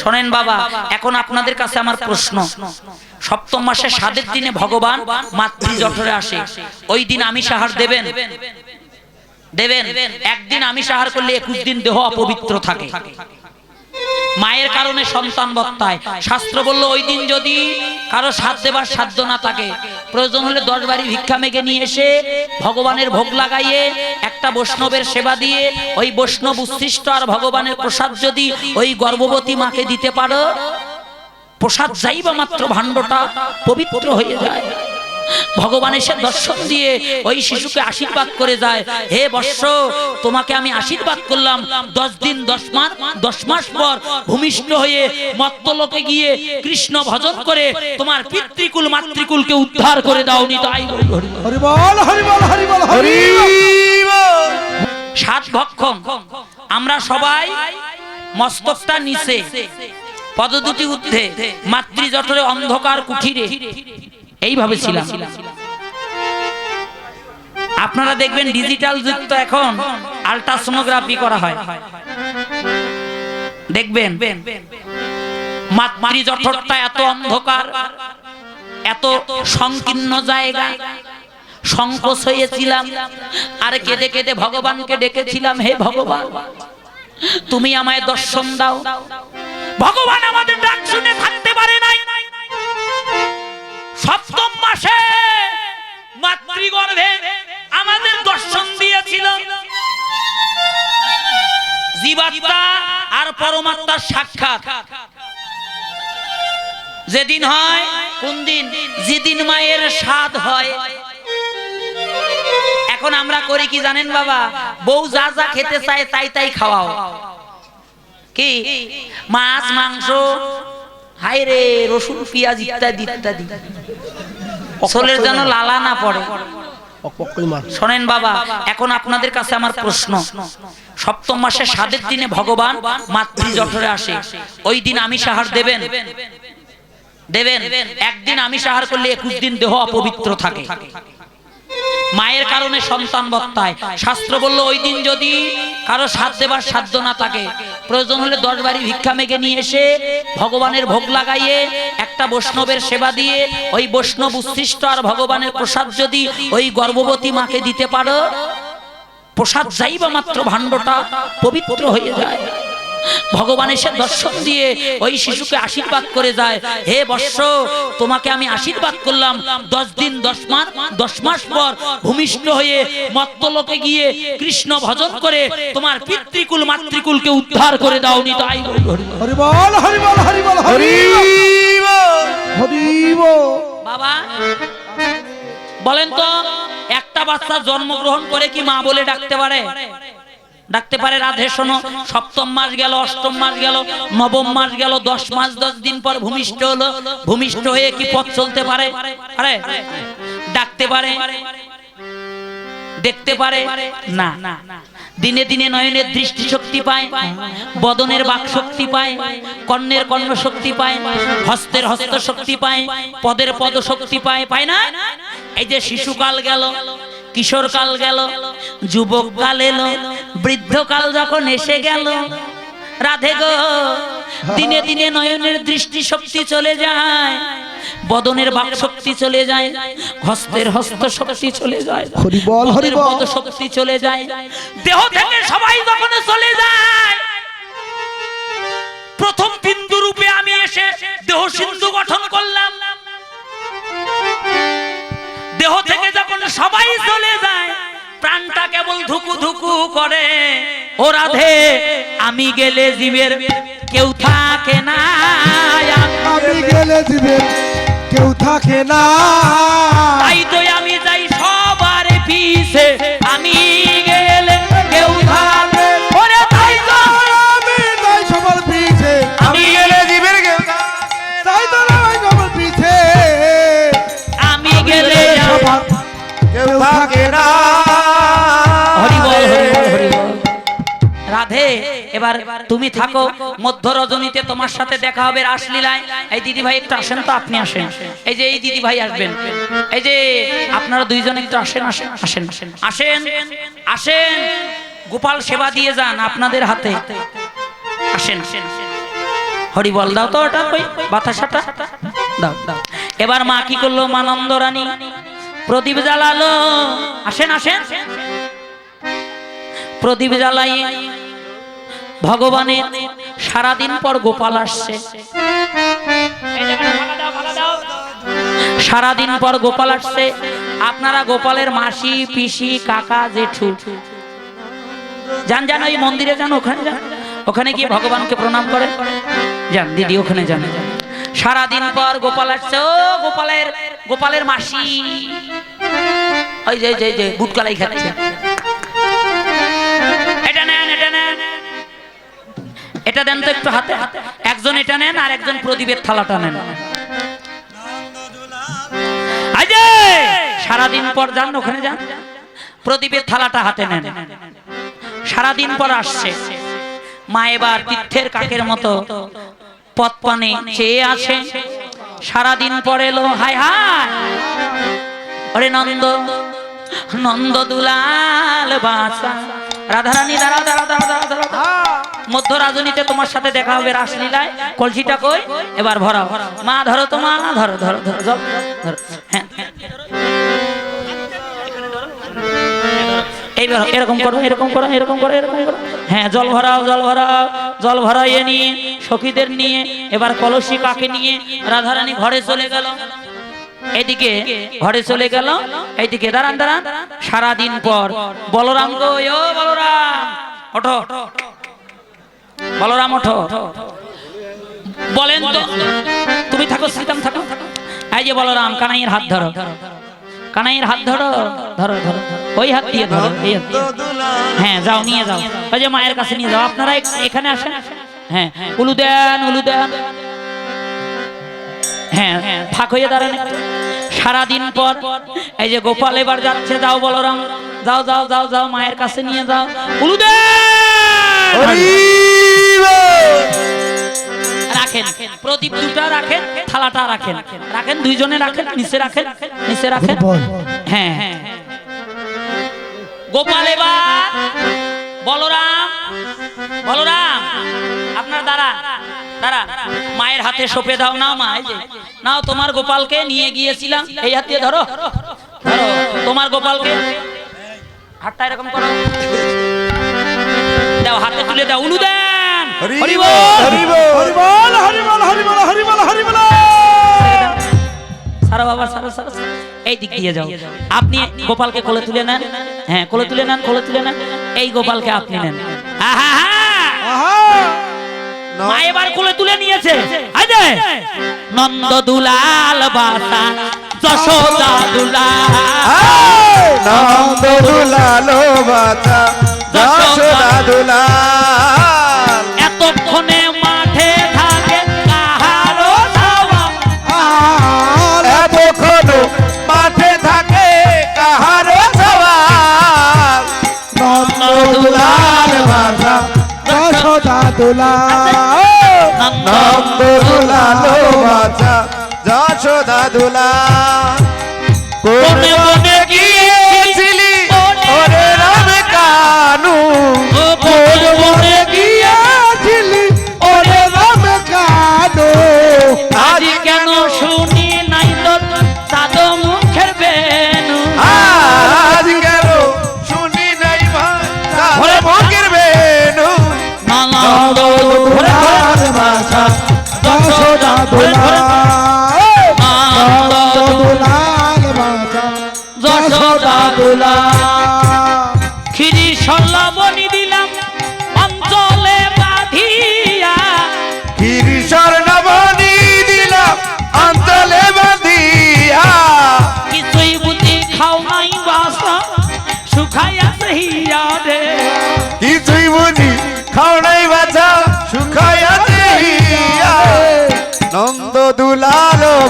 শোনেন বাবা, এখন আপনাদের কাছে আমার প্রশ্ন। সপ্তম মাসে সাদের দিনে ভগবান মাতৃ জঠরে আসে। ওই দিন আমি সাহার দেবেন? দেবেন। একদিন আমি সাহার করলে একুশ দিন দেহ অপবিত্র থাকে। মায়ের কারণে সন্তান বত্তায় শাস্ত্র বলল, ওই দিন যদি কারও সাথ দেবার সাধ্য না থাকে, প্রয়োজন হলে দশ বাড়ি ভিক্ষা মেঘে নিয়ে এসে ভগবানের ভোগ লাগাইয়ে, একটা বৈষ্ণবের সেবা দিয়ে, ওই বৈষ্ণব উচ্ছিষ্ট আর ভগবানের প্রসাদ যদি ওই গর্ভবতী মাকে দিতে পারো, প্রসাদ যাইবা মাত্র ভাণ্ডটা পবিত্র হয়ে যায়। ভগবান এসে দর্শন দিয়ে ওই শিশুকে আশীর্বাদ করে যায়। হে বর্ষ তোমাকে আমি আশীর্বাদ করলাম। দশ দিন দশ মাস দশ মাস পর ভূমিষ্ঠ হয়ে মত্তলোকে গিয়ে কৃষ্ণ ভজন করে তোমার পিতৃকুল মাতৃকুলকে উদ্ধার করে দাও নি তাই হরি হরি। হরি বল হরি বল হরি বল হরি সাত ভক্ষণ আমরা সবাই মস্তকটা নিচে পদ দুটি ঊর্ধ্বে মাতৃ জঠরে অন্ধকার কুঠিরে। এইভাবে ছিলাম। আপনারা দেখবেন ডিজিটাল যুক্ত এখন আল্ট্রাসোনোগ্রাফি করা হয়। দেখবেন মাতৃ জঠরটা এত অন্ধকার, এত সংকীর্ণ জায়গা। সংকোচ হয়েছিলাম, আর কেঁদে কেঁদে ভগবানকে ডেকেছিলাম, হে ভগবান, তুমি আমায় দর্শন দাও। ভগবান আমাদের ডাক শুনে সপ্তম মাসে মাতৃগর্ভে আমাদের দর্শন দিয়েছিল। জীবাত্মা আর পরমাত্মার সাক্ষাৎ। যেদিন হয়, কোন দিন? যেদিন মায়ের স্বাদ হয়। এখন আমরা করি কি জানেন বাবা? বউ যা যা খেতে চায় তাই তাই খাওয়াও। কি? মাছ, মাংস হাই রে রসুন, পেঁয়াজ ইত্যাদি ইত্যাদি। সোলের যেন লালা না পড়ে। শোনেন বাবা, এখন আপনাদের কাছে আমার প্রশ্ন। সপ্তম মাসে সাদের দিনে ভগবান মাতৃ জঠরে আসে। ওই দিন আমি সাহার দেবেন? দেবেন? একদিন আমি সাহার করলে একুশ দিন দেহ অপবিত্র থাকে। মায়ের কারণে সন্তান বত্তায়। শাস্ত্র বলল, ওই দিন যদি কারও সাথ দেবার সাধ্য না থাকে প্রয়োজন হলে দশ বাড়ি ভিক্ষা মেঘে নিয়ে এসে ভগবানের ভোগ লাগাইয়ে একটা বৈষ্ণবের সেবা দিয়ে ওই বৈষ্ণব উচ্ছিষ্ট আর ভগবানের প্রসাদ যদি ওই গর্ভবতী মাকে দিতে পারো, প্রসাদ যাইবা মাত্র ভাণ্ডটা পবিত্র হয়ে যায়। ভগবান এসে দর্শন দিয়ে ওই শিশুকে আশীর্বাদ করে যায়। হে বর্ষ তোমাকে আমি আশীর্বাদ করলাম। দশ দিন দশ মাস দশ মাস পর ভূমিষ্ঠ হয়ে মত্তলোকে গিয়ে কৃষ্ণ ভজন করে তোমার পিতৃকুল মাতৃকুলকে উদ্ধার করে দাও নি তাই হরি হরি। হরি বল হরি বল। হরি বল। হরি হরি বাবা বলেন তো একটা বাচ্চা জন্মগ্রহণ করে কি মা বলে ডাকতে পারে? ডাকতে পারে রাধে, শোনো। সপ্তম মাস গেল, অষ্টম মাস গেল, নবম মাস গেল, দশ মাস, দশ দিন পর ভূমিষ্ঠ হলো। ভূমিষ্ঠ হয়ে কি পথ চলতে পারে? আরে, ডাকতে পারে, দেখতে পারে, না। দিনে দিনে নয়নের দৃষ্টি শক্তি পায়, বদনের বাক শক্তি পায়, কর্ণের কর্ণ শক্তি পায়, হস্তের হস্ত শক্তি পায়, পদের পদ শক্তি পায় পায় না? এই যে শিশুকাল গেল কিশোরকাল গেল যুবককাল এলো বৃদ্ধকাল যখন এসে গেল রাধে গো দিনে দিনে নয়নের দৃষ্টি শক্তি চলে যায় বদনের বাক শক্তি চলে যায় হস্তের হস্ত শক্তি চলে যায় হরি বল, হরি বল। শক্তি চলে যায় দেহ থেকে সবাই যখন চলে যায় প্রথম বিন্দু রূপে আমি এসে দেহ সিন্ধু গঠন করলাম দেহ থেকে সবাই চলে যায়। প্রাণটা কেবল ধুকু ধুকু করে। ও রাধে, আমি গেলে জীবের কেউ থাকে না। আমি গেলে জীবের কেউ থাকে না। এবার তুমি থাকো। মধ্য রজনীতে তোমার সাথে দেখা হবে রাসলীলায়। এই দিদি ভাই একটু আসেন তো, আপনি আসেন। এই যে এই দিদি ভাই আসবেন। এই যে আপনারা দুইজন একটু আসেন আসেন আসেন। আসেন আসেন। গোপাল সেবা দিয়ে যান আপনাদের হাতে। আসেন। হরি বল দাও তো ওটা ওই বাতাসাটা। দাও দাও। এবার মা কি করল? মানন্দ রানী, প্রদীপ জ্বালালো। আসেন আসেন। প্রদীপ জ্বালাই ভগবানের সারাদিন পর গোপাল আসছে। সারাদিন পর গোপাল আসছে। আপনারা গোপালের মাসি, পিসি, কাকা, জেঠু। যান যান, ওই মন্দিরে যান, ওখানে যান। ওখানে গিয়ে ভগবানকে প্রণাম করে যান, দিদি, ওখানে যান। সারাদিন পর গোপাল আসছে। ও গোপালের গোপালের মাসি। ওই যে যে, বুটকালাই খাচ্ছে। এটা দেন তো একটু হাতে। একজন এটা নেন আর একজন প্রদীপের থালাটা নেন। সারাদিন পর যান ওখানে যান। প্রদীপের থালাটা হাতে নেন। সারাদিন পর আসছে। মা এবার তীর্থের কাকের মতো পথ পানে চেয়ে আছে সারাদিন পর এলো হাই হাই ওরে নন্দ নন্দ দুলাল বাসা। রাধারানী, দাঁড়াও দাঁড়াও দাঁড়াও দাঁড়াও দাঁড়াও। মধ্য রাজনীতে তোমার সাথে দেখা হবে রাসলীলায়। কলসিটা কই? এবার ভরাও। মা, ধরো তো মা, ধরো ধরো ধরো ধরো হ্যাঁ। করো, এরকম করো, এরকম হ্যাঁ জল ভরাও জল ভরাও, জল নিয়ে নিয়ে, এবার নিয়ে, রাধারানী ঘরে চলে গেল। এদিকে ঘরে চলে গেল এইদিকে দাঁড়ান দাঁড়ান। সারাদিন পর। বলরাম গো বলরাম, ওঠো। বলরাম ওঠো। বলেন তো, তুমি থাকো শ্রীতাম থাকো। এই যে বলরাম কানাইয়ের হাত ধরো। কানাইয়ের হাত ধরো ধরো ধরো। ওই হাত দিয়ে ধরো, এই হাত হ্যাঁ যাও, নিয়ে যাও। ওই যে মায়ের কাছে নিয়ে যাও। আপনারা এখানে আসেন। হ্যাঁ উলু দেন উলু দেন হ্যাঁ ফাঁক হয়ে দাঁড়ান। সারাদিন পর এই যে গোপাল এবার যাচ্ছে, যাও বলরাম যাও যাও যাও যাও, মায়ের কাছে নিয়ে যাও। উলু দেন রাখেন। প্রদীপ দুটা রাখেন থালাটা রাখেন। রাখেন দুইজনে রাখেন নিচে রাখেন নিচে রাখেন। হ্যাঁ হ্যাঁ। গোপাল এবার বলরাম বলরাম আপনার দাঁড়া দাঁড়া। মায়ের হাতে সপে দাও না মা এই যে। নাও তোমার গোপালকে নিয়ে গিয়েছিলাম। এই হাত দিয়ে ধরো। ধরো তোমার গোপালকে। হাতটা এরকম করো। দাও হাতে তুলে দাও। উলু হরি বল। হরি বল! হরি বল! হরি বল! হরি বল! হরি বল! হরি বল! সারা বাবা সারা সারা সারা। এই দিক দিয়ে যাও। আপনি গোপালকে কোলে তুলে নেন। হ্যাঁ কোলে তুলে নেন কোলে তুলে নেন। এই গোপালকে আপনি নেন। আহা, মা এবার কোলে তুলে নিয়েছে। নন্দ দুলাল বাসা যশোদা দুলাল। নন্দ দুলালো বাতা যশোদা দুলাল। দুলাল কোনে কোনে যশোদা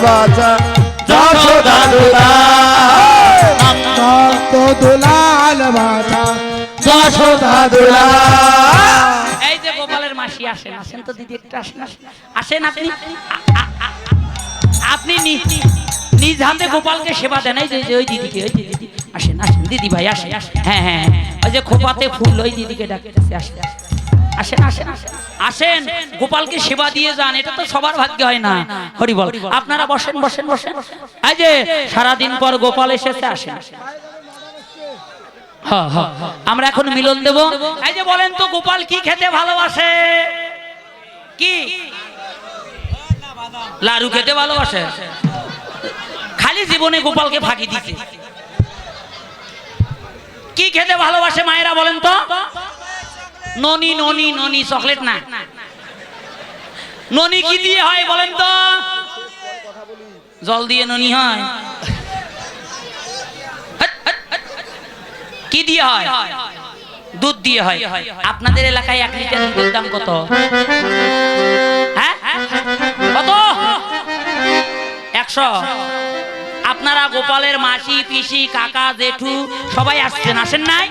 বাছা যশোদা দুলাল নন্দ দুলাল বাসা যশোদা দুলাল এই যে গোপালের মাসি আসেন আসেন তো দিদি একটু আসেন আসেন। আসেন আপনি। আপনি নি- নিজ হাতে গোপালকে সেবা দেন। এই যে ওই দিদিকে ওই দিদি আসেন আসেন। দিদি ভাই আসেন। হ্যাঁ হ্যাঁ হ্যাঁ। ওই যে খোপাতে ফুল ওই দিদিকে ডাকতেছে। আসেন আসেন। আসেন আসেন, গোপালকে সেবা দিয়ে যান, এটা তো সবার ভাগ্য হয় না। হরি বল, আপনারা বসেন বসেন বসেন। এই যে, সারাদিন পর গোপাল এসেছে, আসেন। আমরা এখন মিলন দেব। এই যে বলেন তো, গোপাল কি খেতে ভালোবাসে? কি? লাড়ু খেতে ভালোবাসে? খালি জীবনে গোপালকে ফাঁকি দিচ্ছে কি খেতে ভালোবাসে মায়েরা বলেন তো? ননি ননি ননি চকলেট না। ননি কি দিয়ে হয় বলেন তো? জল দিয়ে ননি হয়। হাট, হাট, হাট। কি দিয়ে হয়? দুধ দিয়ে হয়। আপনাদের এলাকায় এক লিটার দুধের দাম কত? হ্যাঁ? কত? একশো। আপনারা গোপালের মাসি পিসি কাকা জেঠু সবাই আসছেন আসেন নাই?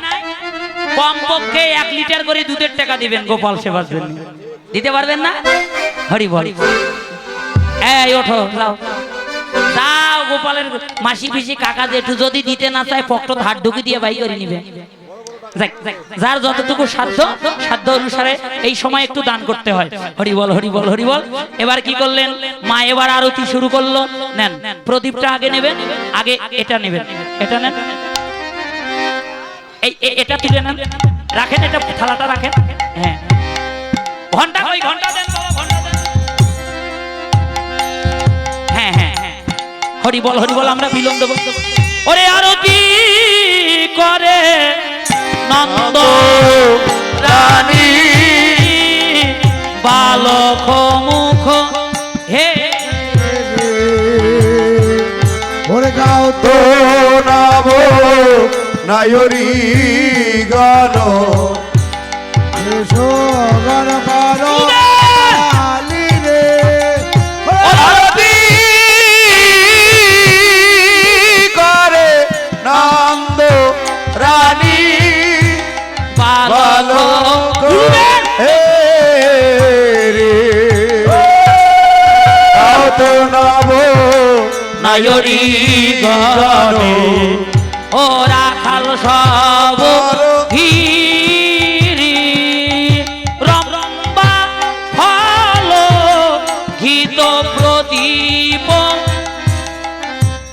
কমপক্ষে এক লিটার করে দুধের টাকা দিবেন গোপাল সেবার জন্য। দিতে পারবেন না? হরি বল। এই ওঠো যাও। যাও গোপালের মাসি পিসি কাকা জেঠু যদি দিতে না চায় পকেট হাত ঢুকি দিয়ে বাই করে নিবে। যার যতটুকু সাধ্য সাধ্য অনুসারে এই সময় একটু দান করতে হয়। হরি বল হরি বল হরি বল। এবার কি করলেন? মা এবার আরতি শুরু করল। নেন প্রদীপটা আগে নেবেন আগে এটা নেবেন। এটা নেন। এই এটা তুলে রাখেন, এটা থালাটা রাখেন। হ্যাঁ। ঘণ্টা ঘণ্টা? দেন হ্যাঁ হ্যাঁ। হ্যাঁ আমরা বিলম্ব ওরে আরতি করে নন্দ রানী? বালক নায়রি গান। এসো গণ পারো কালী রে। আরতি রানী। বালক বালক হে রে। গাও তো নাম নায়রি গণে ও রাখাল সব ঘিরি রম্বা ফল ঘিত প্রদীপ।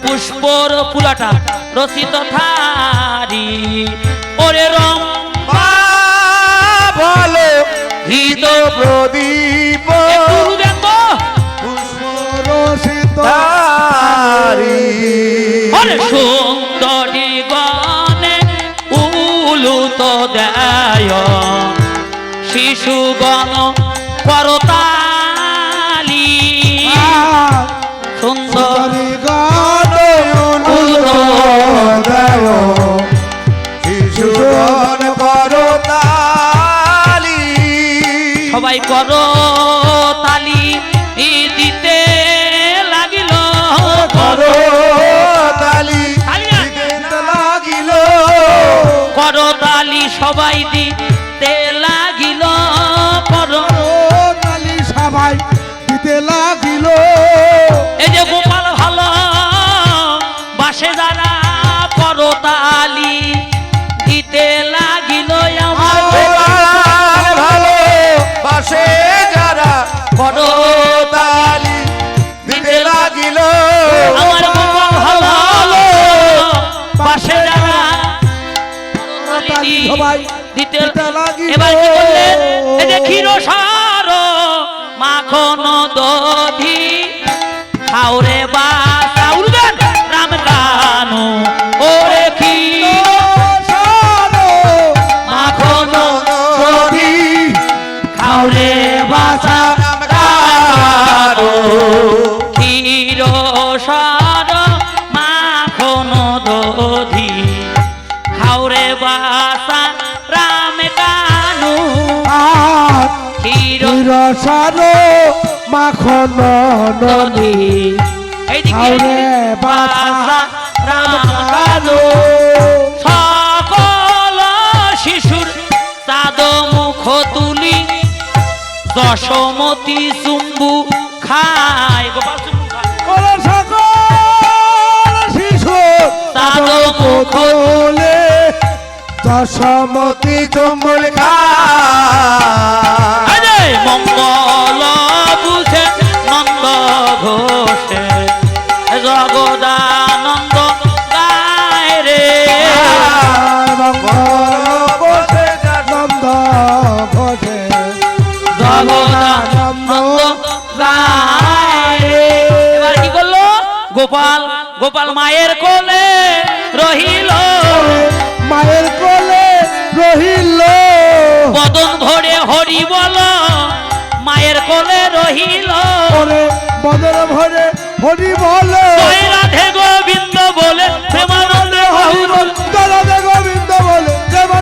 পুষ্পর পুলাটা রচিত থারি। ওরে রম্বা বলো ঘিত প্রদীপ। একটু দেন তো। দেয় শিশুগণ করতালি। সুন্দর সুন্দরী গান দেয় শিশুগণ করো তালি সবাই কর দিতে সবাই দিতে রসানো মাখন বাসা রাম কালো সকল শিশুর চাঁদ মুখ তুলি। দশমতি চুম্বু খায় গোপাল চুম্বু খায়। মঙ্গল বুঝে নন্দ ঘোষে। জগদানন্দ গায় রে। মঙ্গল ঘোষে নন্দ ঘোষে জগদানন্দ গায় কি গোপাল গোপাল মায়ের কোলে রহিল। মায়ের কোলে রহিল বদর ভরে হরি বলে। রাধে গোবিন্দ